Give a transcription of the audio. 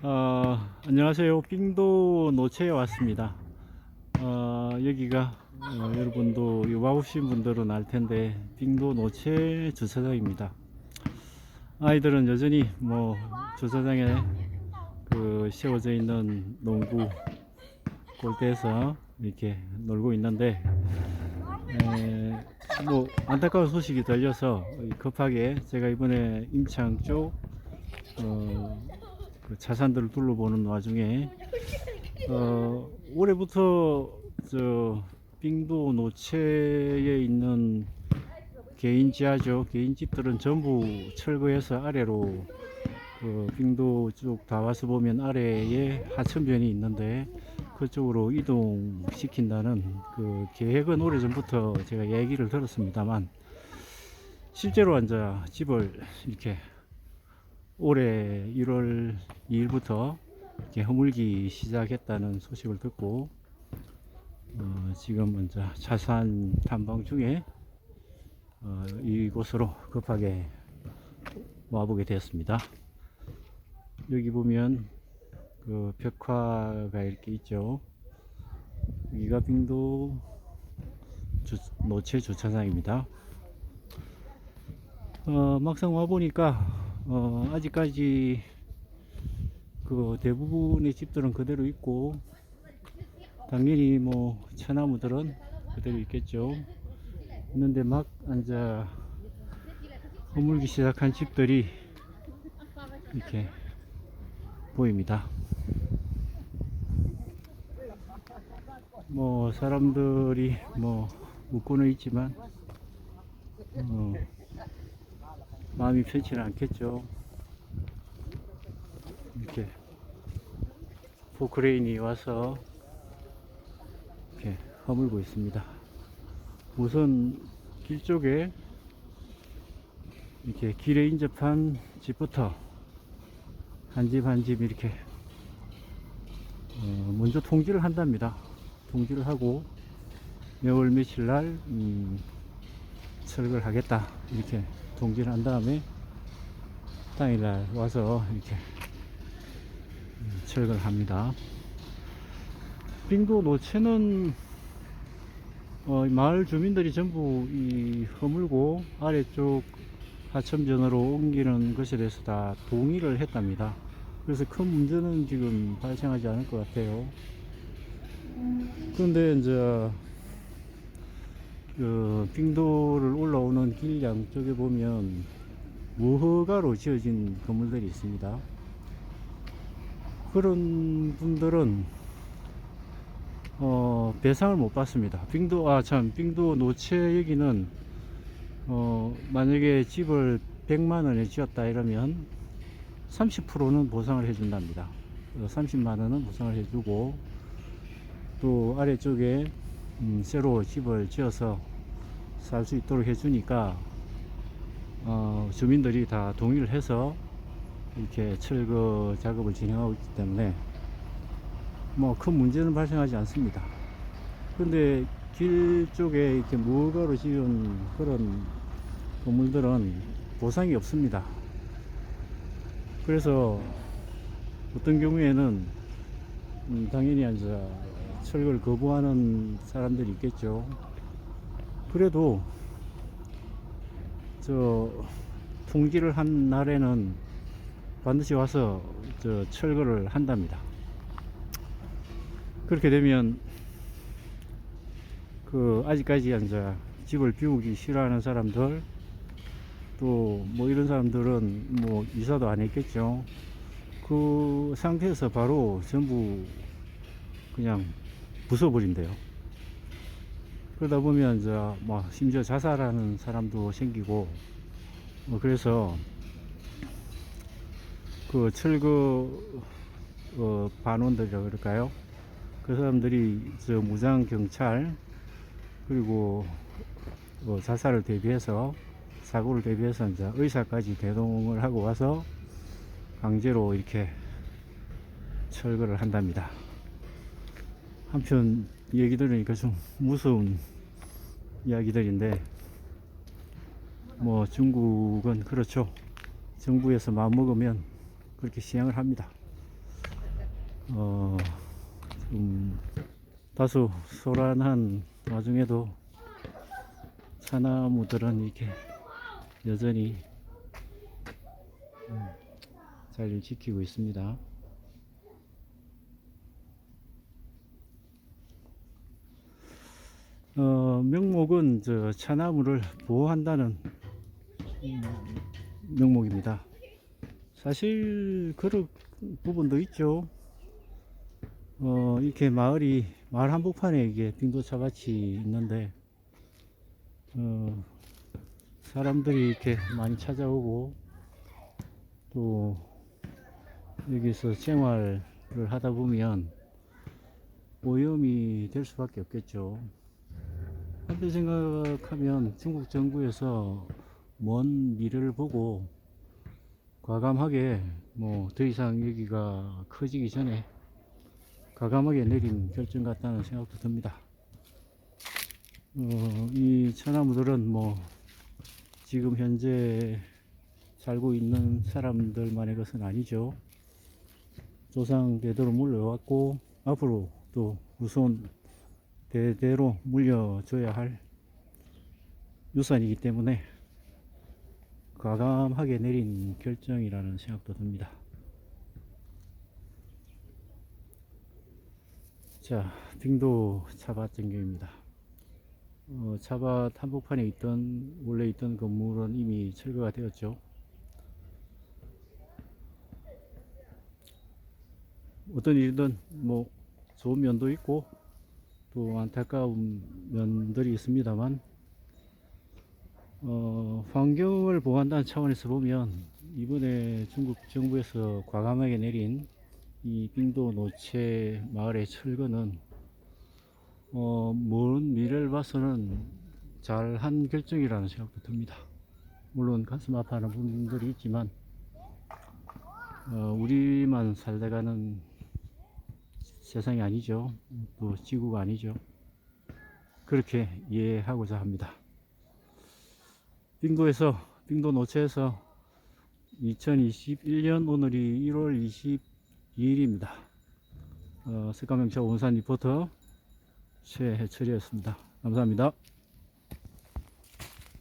어, 안녕하세요. 빙도 노체에 왔습니다. 어, 여기가 어, 여러분도 이 와보신 분들은 알 텐데 빙도 노체 주차장입니다. 아이들은 여전히 뭐 주차장에 그 세워져 있는 농구 골대에서 이렇게 놀고 있는데 에, 뭐 안타까운 소식이 들려서 급하게 제가 이번에 임창 쪽 어, 그 자산들을 둘러보는 와중에 어, 올해부터 저 빙도 노체에 있는 개인 지하죠. 개인 집들은 전부 철거해서 아래로 그 빙도 쪽 다 와서 보면 아래에 하천변이 있는데 그쪽으로 이동시킨다는 그 계획은 오래전부터 제가 얘기를 들었습니다만 실제로 앉아 집을 이렇게 올해 1월 2일부터 이렇게 허물기 시작했다는 소식을 듣고 어, 지금 먼저 자산 탐방 중에 어, 이곳으로 급하게 와보게 되었습니다. 여기 보면 그 벽화가 이렇게 있죠. 여기가 빙도 주, 노체 주차장입니다. 어, 막상 와 보니까 어, 아직까지 그 대부분의 집들은 그대로 있고 당연히 뭐 처나무들은 그대로 있겠죠. 있는데 막 앉아 허물기 시작한 집들이 이렇게 보입니다. 뭐 사람들이 뭐 웃고는 있지만 어, 마음이 편치는 않겠죠. 이렇게 포크레인이 와서 이렇게 허물고 있습니다. 우선 길 쪽에 이렇게 길에 인접한 집부터 한 집 한집 이렇게 어, 먼저 통지를 한답니다. 통지를 하고 몇월 며칠 날 음, 철거를 하겠다 이렇게 통지를 한 다음에 당일날 와서 이렇게 음, 철거를 합니다. 빙도 노체는 어, 이 마을 주민들이 전부 이 허물고 아래쪽 하천변으로 옮기는 것에 대해서 다 동의를 했답니다. 그래서 큰 문제는 지금 발생하지 않을 것 같아요. 그런데 이제 그 빙도를 올라오는 길 양쪽에 보면 무허가로 지어진 건물들이 있습니다. 그런 분들은 어, 배상을 못 받습니다. 빙도 아 참 빙도 노체 여기는 어, 만약에 집을 100만 원에 지었다 이러면 30%는 보상을 해준답니다. 30만 원은 보상을 해주고 또 아래쪽에 음, 새로 집을 지어서 살 수 있도록 해주니까 어, 주민들이 다 동의를 해서 이렇게 철거 작업을 진행하고 있기 때문에 뭐 큰 문제는 발생하지 않습니다. 근데 길 쪽에 이렇게 무가로 지은 그런 건물들은 보상이 없습니다. 그래서 어떤 경우에는 음, 당연히 이제 철거를 거부하는 사람들이 있겠죠. 그래도 저 통지를 한 날에는 반드시 와서 저 철거를 한답니다. 그렇게 되면 그 아직까지 이제 집을 비우기 싫어하는 사람들 또 뭐 이런 사람들은 뭐 이사도 안 했겠죠. 그 상태에서 바로 전부 그냥 부숴버린대요. 그러다 보면 이제 뭐 심지어 자살하는 사람도 생기고 뭐 그래서 그 철거 어, 반원들이라고 그럴까요? 그 사람들이 저 무장 경찰 그리고 어, 자살을 대비해서 사고를 대비해서 이제 의사까지 대동을 하고 와서 강제로 이렇게 철거를 한답니다. 한편 얘기 들으니까 좀 무서운 이야기들인데 뭐 중국은 그렇죠. 정부에서 마음 먹으면 그렇게 시행을 합니다. 어, 좀 다소 소란한 와중에도 차나무들은 이렇게 여전히 음, 잘 지키고 있습니다. 어, 명목은 저 차나무를 보호한다는 음, 명목입니다. 사실 그런 부분도 있죠. 어, 이렇게 마을이 마을 한복판에 이게 빙도차밭이 있는데 어, 사람들이 이렇게 많이 찾아오고 또 여기서 생활을 하다 보면 오염이 될 수밖에 없겠죠. 한편 생각하면 중국 정부에서 먼 미래를 보고 과감하게 뭐 더 이상 여기가 커지기 전에 과감하게 내린 결정 같다는 생각도 듭니다. 어, 이 천나무들은 뭐 지금 현재 살고 있는 사람들만의 것은 아니죠. 조상 대대로 물려왔고 앞으로 또 후손 대대로 물려줘야 할 유산이기 때문에 과감하게 내린 결정이라는 생각도 듭니다. 자, 빙도 차밭 전경입니다. 어, 차밭 한복판에 있던 원래 있던 건물은 이미 철거가 되었죠. 어떤 일이든 뭐 좋은 면도 있고 또 안타까운 면들이 있습니다만 어, 환경을 보호한다는 차원에서 보면 이번에 중국 정부에서 과감하게 내린 이 빙도 노체 마을의 철거는 어, 먼 미래를 봐서는 잘한 결정이라는 생각도 듭니다. 물론 가슴 아파하는 분들이 있지만 어, 우리만 살다가는 세상이 아니죠. 또 지구가 아니죠. 그렇게 이해하고자 합니다. 빙도에서 빙도 노체에서 2021년 오늘이 1월 22일입니다. 어, 색감명차 원산 리포터 최해철이었습니다. 감사합니다.